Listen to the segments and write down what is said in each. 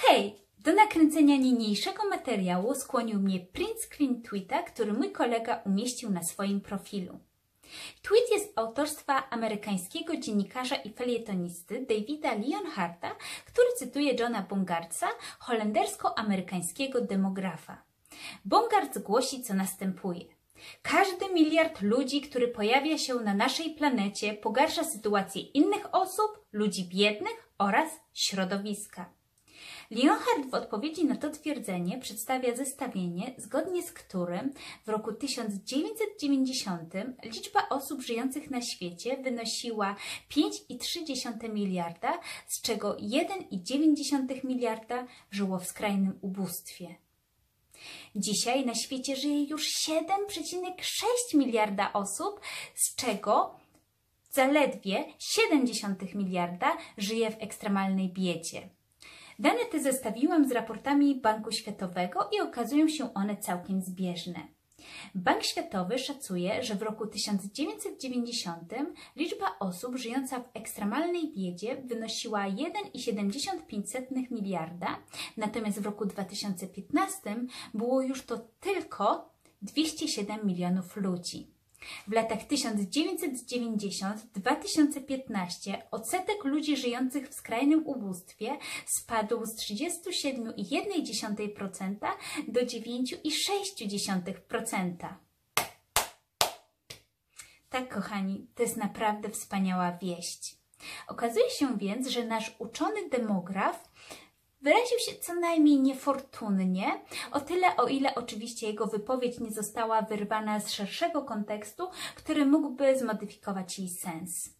Hej! Do nakręcenia niniejszego materiału skłonił mnie print screen tweeta, który mój kolega umieścił na swoim profilu. Tweet jest autorstwa amerykańskiego dziennikarza i felietonisty Davida Leonharta, który cytuje Johna Bongartza, holendersko-amerykańskiego demografa. Bongartz głosi, co następuje. Każdy miliard ludzi, który pojawia się na naszej planecie, pogarsza sytuację innych osób, ludzi biednych oraz środowiska. Leonhardt w odpowiedzi na to twierdzenie przedstawia zestawienie, zgodnie z którym w roku 1990 liczba osób żyjących na świecie wynosiła 5,3 miliarda, z czego 1,9 miliarda żyło w skrajnym ubóstwie. Dzisiaj na świecie żyje już 7,6 miliarda osób, z czego zaledwie 0,7 miliarda żyje w ekstremalnej biedzie. Dane te zestawiłam z raportami Banku Światowego i okazują się one całkiem zbieżne. Bank Światowy szacuje, że w roku 1990 liczba osób żyjąca w ekstremalnej biedzie wynosiła 1,75 miliarda, natomiast w roku 2015 było już to tylko 207 milionów ludzi. W latach 1990-2015 odsetek ludzi żyjących w skrajnym ubóstwie spadł z 37,1% do 9,6%. Tak, kochani, to jest naprawdę wspaniała wieść. Okazuje się więc, że nasz uczony demograf Wyraził się co najmniej niefortunnie, o tyle o ile oczywiście jego wypowiedź nie została wyrwana z szerszego kontekstu, który mógłby zmodyfikować jej sens.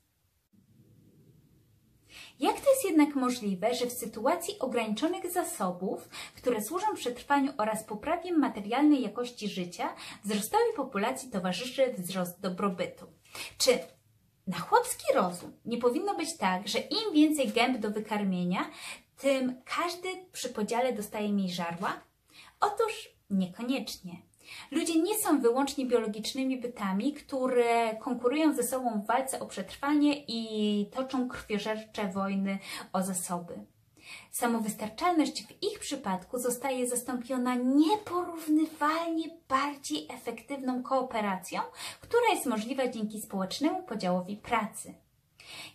Jak to jest jednak możliwe, że w sytuacji ograniczonych zasobów, które służą przetrwaniu oraz poprawie materialnej jakości życia, wzrostowi populacji towarzyszy wzrost dobrobytu? Czy na chłopski rozum nie powinno być tak, że im więcej gęb do wykarmienia, tym każdy przy podziale dostaje mniej żarła? Otóż niekoniecznie. Ludzie nie są wyłącznie biologicznymi bytami, które konkurują ze sobą w walce o przetrwanie i toczą krwiożercze wojny o zasoby. Samowystarczalność w ich przypadku zostaje zastąpiona nieporównywalnie bardziej efektywną kooperacją, która jest możliwa dzięki społecznemu podziałowi pracy.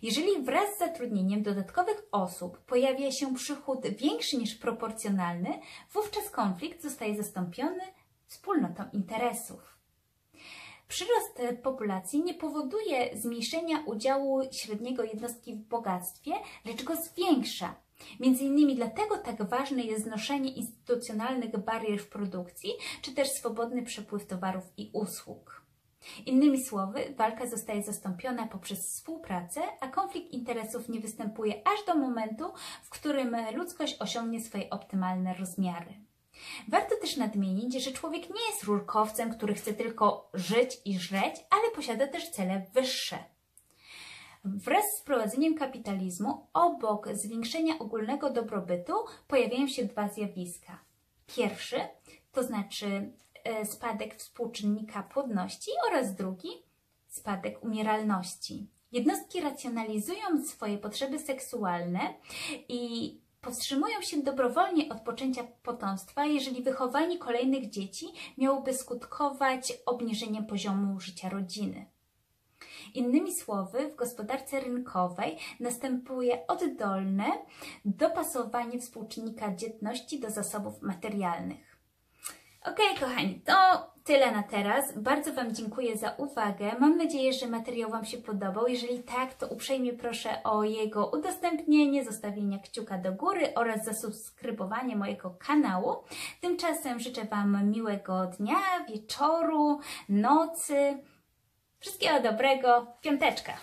Jeżeli wraz z zatrudnieniem dodatkowych osób pojawia się przychód większy niż proporcjonalny, wówczas konflikt zostaje zastąpiony wspólnotą interesów. Przyrost populacji nie powoduje zmniejszenia udziału średniego jednostki w bogactwie, lecz go zwiększa. Między innymi dlatego tak ważne jest znoszenie instytucjonalnych barier w produkcji, czy też swobodny przepływ towarów i usług. Innymi słowy, walka zostaje zastąpiona poprzez współpracę, a konflikt interesów nie występuje aż do momentu, w którym ludzkość osiągnie swoje optymalne rozmiary. Warto też nadmienić, że człowiek nie jest rurkowcem, który chce tylko żyć i żreć, ale posiada też cele wyższe. Wraz z wprowadzeniem kapitalizmu, obok zwiększenia ogólnego dobrobytu, pojawiają się dwa zjawiska. Pierwszy, to znaczy spadek współczynnika płodności oraz drugi spadek umieralności. Jednostki racjonalizują swoje potrzeby seksualne i powstrzymują się dobrowolnie od poczęcia potomstwa, jeżeli wychowanie kolejnych dzieci miałoby skutkować obniżeniem poziomu życia rodziny. Innymi słowy, w gospodarce rynkowej następuje oddolne dopasowanie współczynnika dzietności do zasobów materialnych. Ok, kochani, to tyle na teraz. Bardzo Wam dziękuję za uwagę. Mam nadzieję, że materiał Wam się podobał. Jeżeli tak, to uprzejmie proszę o jego udostępnienie, zostawienie kciuka do góry oraz zasubskrybowanie mojego kanału. Tymczasem życzę Wam miłego dnia, wieczoru, nocy. Wszystkiego dobrego. Piąteczka.